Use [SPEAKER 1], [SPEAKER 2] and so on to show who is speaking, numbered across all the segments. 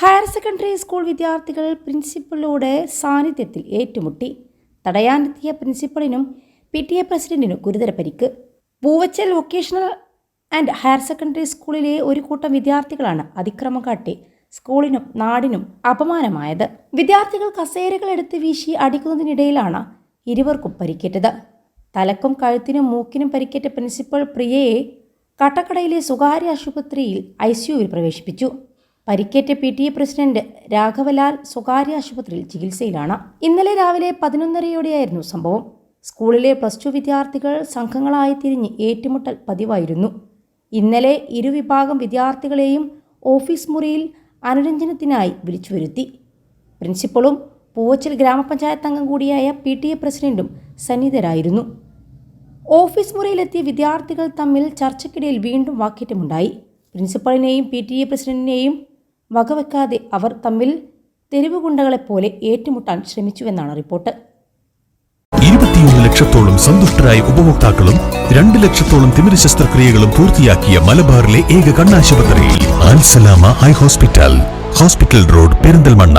[SPEAKER 1] Higher secondary school വിദ്യാർത്ഥികൾ പ്രിൻസിപ്പളിലൂടെ സാന്നിധ്യത്തിൽ ഏറ്റുമുട്ടി. തടയാനെത്തിയ പ്രിൻസിപ്പളിനും പി ടി എ പ്രസിഡന്റിനും ഗുരുതര പരിക്ക്. Poovachal vocational and higher secondary സ്കൂളിലെ ഒരു കൂട്ടം വിദ്യാർത്ഥികളാണ് അതിക്രമം കാട്ടി സ്കൂളിനും നാടിനും അപമാനമായത്. വിദ്യാർത്ഥികൾ കസേരകൾ എടുത്ത് വീശി അടിക്കുന്നതിനിടയിലാണ് ഇരുവർക്കും പരിക്കേറ്റത്. തലക്കും കഴുത്തിനും മൂക്കിനും പരിക്കേറ്റ പ്രിൻസിപ്പൽ പ്രിയയെ കട്ടക്കടയിലെ സ്വകാര്യ ആശുപത്രിയിൽ ഐ സിയുവിൽ പ്രവേശിപ്പിച്ചു. പരിക്കേറ്റ പി ടി എ പ്രസിഡന്റ് രാഘവലാൽ സ്വകാര്യ ആശുപത്രിയിൽ ചികിത്സയിലാണ്. ഇന്നലെ രാവിലെ പതിനൊന്നരയോടെയായിരുന്നു സംഭവം. സ്കൂളിലെ പ്ലസ് ടു വിദ്യാർത്ഥികൾ സംഘങ്ങളായി തിരിഞ്ഞ് ഏറ്റുമുട്ടൽ പതിവായിരുന്നു. ഇന്നലെ ഇരുവിഭാഗം വിദ്യാർത്ഥികളെയും ഓഫീസ് മുറിയിൽ അനുരഞ്ജനത്തിനായി വിളിച്ചു വരുത്തി പ്രിൻസിപ്പളും പൂവച്ചൽ ഗ്രാമപഞ്ചായത്ത് അംഗം കൂടിയായ പി ടി എ പ്രസിഡന്റും സന്നിധരായിരുന്നു. ഓഫീസ് മുറിയിലെത്തിയ വിദ്യാർത്ഥികൾ തമ്മിൽ ചർച്ചയ്ക്കിടയിൽ വീണ്ടും വാക്കേറ്റമുണ്ടായി. പ്രിൻസിപ്പളിനെയും പി ടി എ പ്രസിഡന്റിനെയും വകവെക്കാതെ അവർ തമ്മിൽ തെരുവുകുണ്ടകളെപ്പോലെ ഏറ്റുമുട്ടാൻ ശ്രമിച്ചുവെന്നാണ് റിപ്പോർട്ട്.
[SPEAKER 2] ഇരുപത്തിയൊന്ന് ലക്ഷത്തോളം സന്തുഷ്ടരായ ഉപഭോക്താക്കളും രണ്ട് ലക്ഷത്തോളം തിമിര ശസ്ത്രക്രിയകളും പൂർത്തിയാക്കിയ മലബാറിലെ ഏക കണ്ണാശുപത്രി Al Salama eye hospital hospital road Perinthalmanna.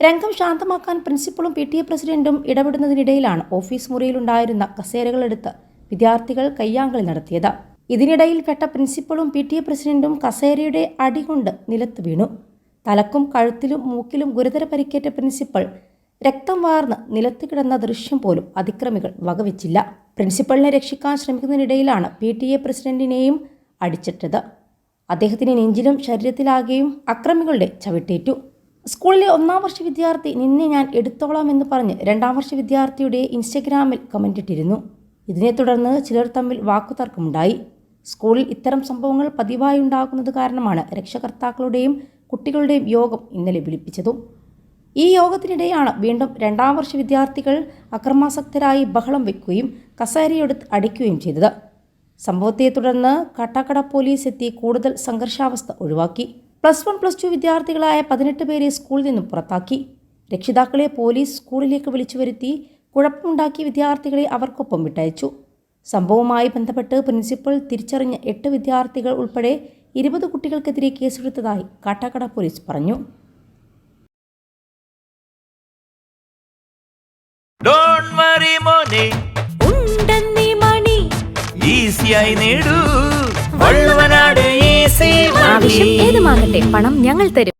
[SPEAKER 1] രംഗം ശാന്തമാക്കാൻ പ്രിൻസിപ്പളും പി ടി എ പ്രസിഡന്റും ഇടപെടുന്നതിനിടയിലാണ് ഓഫീസ് മുറിയിലുണ്ടായിരുന്ന കസേരകളെടുത്ത് വിദ്യാർത്ഥികൾ കയ്യാങ്കളി നടത്തിയത്. ഇതിനിടയിൽ പെട്ട പ്രിൻസിപ്പളും പി ടി എ പ്രസിഡന്റും കസേരയുടെ അടികൊണ്ട് നിലത്ത് വീണു. തലക്കും കഴുത്തിലും മൂക്കിലും ഗുരുതര പരിക്കേറ്റ പ്രിൻസിപ്പൾ രക്തം വാർന്ന് നിലത്ത് കിടന്ന ദൃശ്യം പോലും അതിക്രമികൾ വകവെച്ചില്ല. പ്രിൻസിപ്പളിനെ രക്ഷിക്കാൻ ശ്രമിക്കുന്നതിനിടയിലാണ് പി ടി എ പ്രസിഡന്റിനെയും അടിച്ചിട്ടത്. അദ്ദേഹത്തിന് നെഞ്ചിലും ശരീരത്തിലാകെയും അക്രമികളുടെ ചവിട്ടേറ്റു. സ്കൂളിലെ ഒന്നാം വർഷ വിദ്യാർത്ഥി നിന്നെ ഞാൻ എടുത്തോളാം എന്ന് പറഞ്ഞ് രണ്ടാം വർഷ വിദ്യാർത്ഥിയുടെ ഇൻസ്റ്റഗ്രാമിൽ കമന്റിട്ടിരുന്നു ഇതിനെ തുടർന്ന് ചിലർ തമ്മിൽ വാക്കുതർക്കമുണ്ടായി. സ്കൂളിൽ ഇത്തരം സംഭവങ്ങൾ പതിവായി ഉണ്ടാകുന്നത് കാരണമാണ് രക്ഷകർത്താക്കളുടെയും കുട്ടികളുടെയും യോഗം ഇന്നലെ വിളിപ്പിച്ചതും. ഈ യോഗത്തിനിടെയാണ് വീണ്ടും രണ്ടാം വർഷ വിദ്യാർത്ഥികൾ അക്രമാസക്തരായി ബഹളം വെക്കുകയും കസേരയെടുത്ത് അടിക്കുകയും ചെയ്തത്. സംഭവത്തെ തുടർന്ന് കാട്ടാക്കട പോലീസ് എത്തി കൂടുതൽ സംഘർഷാവസ്ഥ ഒഴിവാക്കി. പ്ലസ് വൺ പ്ലസ് ടു വിദ്യാർത്ഥികളായ പതിനെട്ട് പേരെ സ്കൂളിൽ നിന്നും പുറത്താക്കി. രക്ഷിതാക്കളെ പോലീസ് സ്കൂളിലേക്ക് വിളിച്ചു വരുത്തി കുഴപ്പമുണ്ടാക്കിയ വിദ്യാർത്ഥികളെ അവർക്കൊപ്പം വിട്ടയച്ചു. സംഭവവുമായി ബന്ധപ്പെട്ട് പ്രിൻസിപ്പൽ തിരിച്ചറിഞ്ഞ എട്ട് വിദ്യാർത്ഥികൾ ഉൾപ്പെടെ ഇരുപത് കുട്ടികൾക്കെതിരെ കേസെടുത്തതായി കാട്ടാക്കട പോലീസ് പറഞ്ഞു.
[SPEAKER 3] ഏത് വറി മോനെ.
[SPEAKER 4] ഉണ്ടെന്നീ മണി.
[SPEAKER 3] ഈസിയായി നേടൂ.
[SPEAKER 4] ഏതുമാകട്ടെ പണം ഞങ്ങൾ തരും.